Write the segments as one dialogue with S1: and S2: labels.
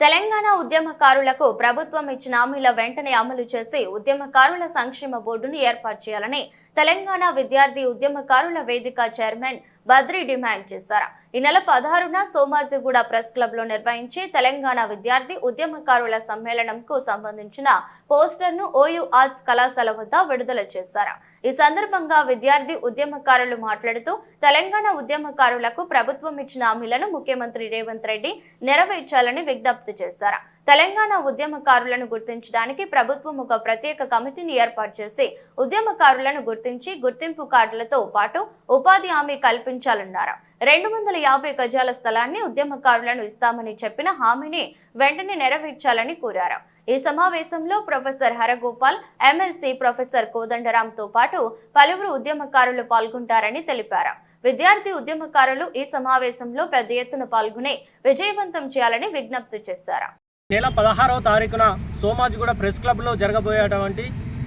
S1: తెలంగాణ ఉద్యమకారులకు ప్రభుత్వం ఇచ్చిన హామీల వెంటనే అమలు చేసి ఉద్యమకారుల సంక్షేమ బోర్డును ఏర్పాటు చేయాలని తెలంగాణ విద్యార్థి ఉద్యమకారుల వేదిక చైర్మన్ బద్రి డిమాండ్ చేశారు. ఈ నెల పదహారున సోమాజిగూడ ప్రెస్ క్లబ్లో నిర్వహించి తెలంగాణ విద్యార్థి ఉద్యమకారుల సమ్మేళనంకు సంబంధించిన పోస్టర్ను ఓయూ ఆర్ట్స్ కళాశాల వద్ద విడుదల చేశారు. ఈ సందర్భంగా విద్యార్థి ఉద్యమకారులు మాట్లాడుతూ తెలంగాణ ఉద్యమకారులకు ప్రభుత్వం ఇచ్చిన హామీలను ముఖ్యమంత్రి రేవంత్ రెడ్డి నెరవేర్చాలని విజ్ఞప్తి చేశారు. తెలంగాణ ఉద్యమకారులను గుర్తించడానికి ప్రభుత్వం ఒక ప్రత్యేక కమిటీని ఏర్పాటు చేసి ఉద్యమకారులను గుర్తించి గుర్తింపు కార్డులతో పాటు ఉపాధి హామీ కల్పించాలన్నారు. రెండు వందల యాభై గజాల స్థలాన్ని ఉద్యమకారులను ఇస్తామని చెప్పిన హామీని వెంటనే నెరవేర్చాలని కోరారు. ఈ సమావేశంలో ప్రొఫెసర్ హరగోపాల్ ఎమ్మెల్సీ ప్రొఫెసర్ కోదండరాంతో పాటు పలువురు ఉద్యమకారులు పాల్గొంటారని తెలిపారు. విద్యార్థి ఉద్యమకారులు ఈ సమావేశంలో పెద్ద ఎత్తున పాల్గొని విజయవంతం చేయాలని విజ్ఞప్తి చేశారు.
S2: నెల పదహారవ తారీఖున సోమాజిగూడ ప్రెస్ క్లబ్లో జరగబోయేటువంటి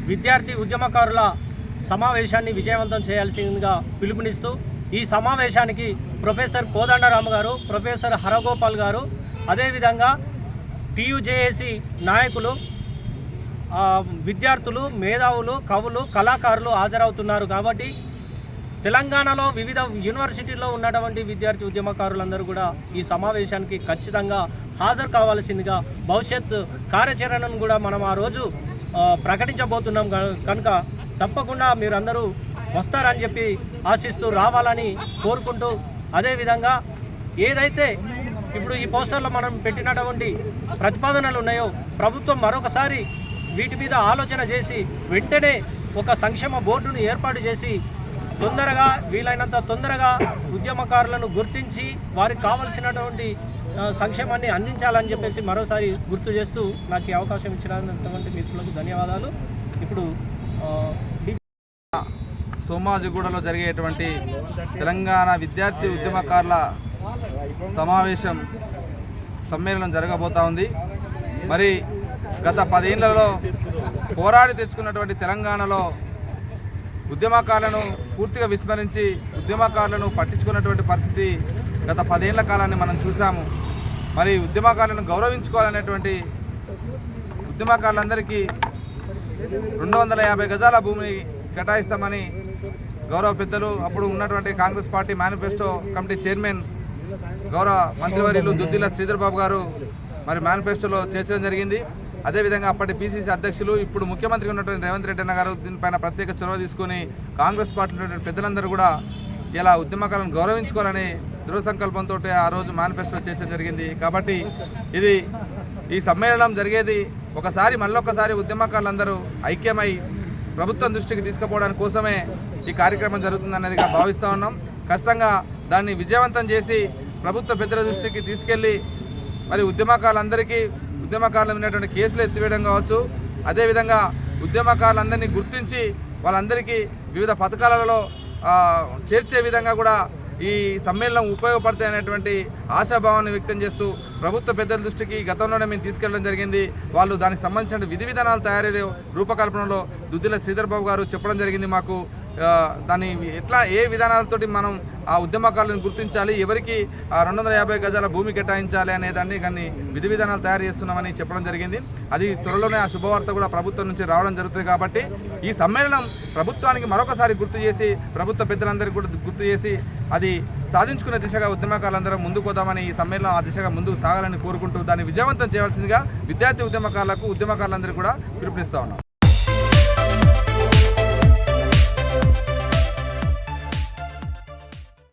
S2: విద్యార్థి ఉద్యమకారుల సమావేశాన్ని విజయవంతం చేయాల్సిందిగా పిలుపునిస్తూ ఈ సమావేశానికి ప్రొఫెసర్ కోదండరాము గారు ప్రొఫెసర్ హరగోపాల్ గారు అదేవిధంగా టీయుజేఏసి నాయకులు విద్యార్థులు మేధావులు కవులు కళాకారులు హాజరవుతున్నారు కాబట్టి తెలంగాణలో వివిధ యూనివర్సిటీల్లో ఉన్నటువంటి విద్యార్థి ఉద్యమకారులందరూ కూడా ఈ సమావేశానికి ఖచ్చితంగా హాజరు కావాల్సిందిగా భవిష్యత్ కార్యాచరణను కూడా మనం ఆ రోజు ప్రకటించబోతున్నాం. కనుక తప్పకుండా మీరందరూ వస్తారని చెప్పి ఆశిస్తూ రావాలని కోరుకుంటూ అదేవిధంగా ఏదైతే ఇప్పుడు ఈ పోస్టర్లో మనం పెట్టినటువంటి ప్రతిపాదనలు ఉన్నాయో ప్రభుత్వం మరొకసారి వీటి మీద ఆలోచన చేసి వెంటనే ఒక సంక్షేమ బోర్డును ఏర్పాటు చేసి తొందరగా వీలైనంత తొందరగా ఉద్యమకారులను గుర్తించి వారికి కావలసినటువంటి సంక్షేమాన్ని అందించాలని చెప్పేసి మరోసారి గుర్తు చేస్తూ నాకు ఈ అవకాశం ఇచ్చినటువంటి మిత్రులకు ధన్యవాదాలు. ఇప్పుడు
S3: సోమాజిగూడలో జరిగేటువంటి తెలంగాణ విద్యార్థి ఉద్యమకారుల సమావేశం సమ్మేళనం జరగబోతా ఉంది. మరి గత పదేళ్ళలో పోరాడి తెచ్చుకున్నటువంటి తెలంగాణలో ఉద్యమకారులను పూర్తిగా విస్మరించి ఉద్యమకారులను పట్టించుకున్నటువంటి పరిస్థితి గత పదేళ్ళ కాలాన్ని మనం చూసాము మరి ఉద్యమకారులను గౌరవించుకోవాలనేటువంటి ఉద్యమకారులందరికీ రెండు వందల యాభై గజాల భూమిని కేటాయిస్తామని గౌరవ పెద్దలు అప్పుడు ఉన్నటువంటి Congress party manifesto committee chairman గౌరవ మంత్రివర్యులు దుద్దిల శ్రీధర్ బాబు గారు మరి మేనిఫెస్టోలో చేర్చడం జరిగింది. అదేవిధంగా అప్పటి పిసిసి అధ్యక్షులు ఇప్పుడు ముఖ్యమంత్రి ఉన్నటువంటి రేవంత్ రెడ్డి అన్న గారు దీనిపైన ప్రత్యేక చొరవ తీసుకొని కాంగ్రెస్ పార్టీలో ఉన్నటువంటి పెద్దలందరూ కూడా ఇలా ఉద్యమకాలను గౌరవించుకోవాలని దృఢ సంకల్పంతో ఆ రోజు మేనిఫెస్టో చేర్చడం జరిగింది. కాబట్టి ఇది ఈ సమ్మేళనం జరిగేది ఒకసారి మళ్ళొక్కసారి ఉద్యమకారులందరూ ఐక్యమై ప్రభుత్వం దృష్టికి తీసుకుపోవడానికి కోసమే ఈ కార్యక్రమం జరుగుతుందనేదిగా భావిస్తూ ఉన్నాం. ఖచ్చితంగా దాన్ని విజయవంతం చేసి ప్రభుత్వ పెద్దల దృష్టికి తీసుకెళ్ళి మరి ఉద్యమకారులందరికీ ఉద్యమకారుల ఉన్నటువంటి కేసులు ఎత్తివేయడం కావచ్చు. అదేవిధంగా ఉద్యమకారులందరినీ గుర్తించి వాళ్ళందరికీ వివిధ పథకాలలో చేర్చే విధంగా కూడా ఈ సమ్మేళనం ఉపయోగపడతాయి అనేటువంటి ఆశాభావాన్ని వ్యక్తం చేస్తూ ప్రభుత్వ పెద్దల దృష్టికి గతంలోనే మేము తీసుకెళ్ళడం జరిగింది. వాళ్ళు దానికి సంబంధించిన విధి విధానాల తయారీ రూపకల్పనలో దుద్దిల శ్రీధర్ బాబు గారు చెప్పడం జరిగింది మాకు. దాన్ని ఎట్లా ఏ విధానాలతోటి మనం ఆ ఉద్యమకారులను గుర్తించాలి? ఎవరికి ఆ రెండు వందల యాభై గజాల భూమి కేటాయించాలి అనే దాన్ని కానీ విధి విధానాలు తయారు చేస్తున్నామని చెప్పడం జరిగింది. అది త్వరలోనే ఆ శుభవార్త కూడా ప్రభుత్వం నుంచి రావడం జరుగుతుంది కాబట్టి ఈ సమ్మేళనం ప్రభుత్వానికి మరొకసారి గుర్తు చేసి ప్రభుత్వ పెద్దలందరికీ కూడా గుర్తు చేసి అది సాధించుకునే దిశగా ఉద్యమకారులందరూ ముందుకు పోదామని ఈ సమ్మేళనం ఆ దిశగా ముందుకు సాగాలని కోరుకుంటూ దాన్ని విజయవంతం చేయవలసిందిగా విద్యార్థి ఉద్యమకారులకు ఉద్యమకారులందరూ కూడా పిలుపునిస్తా ఉన్నాం.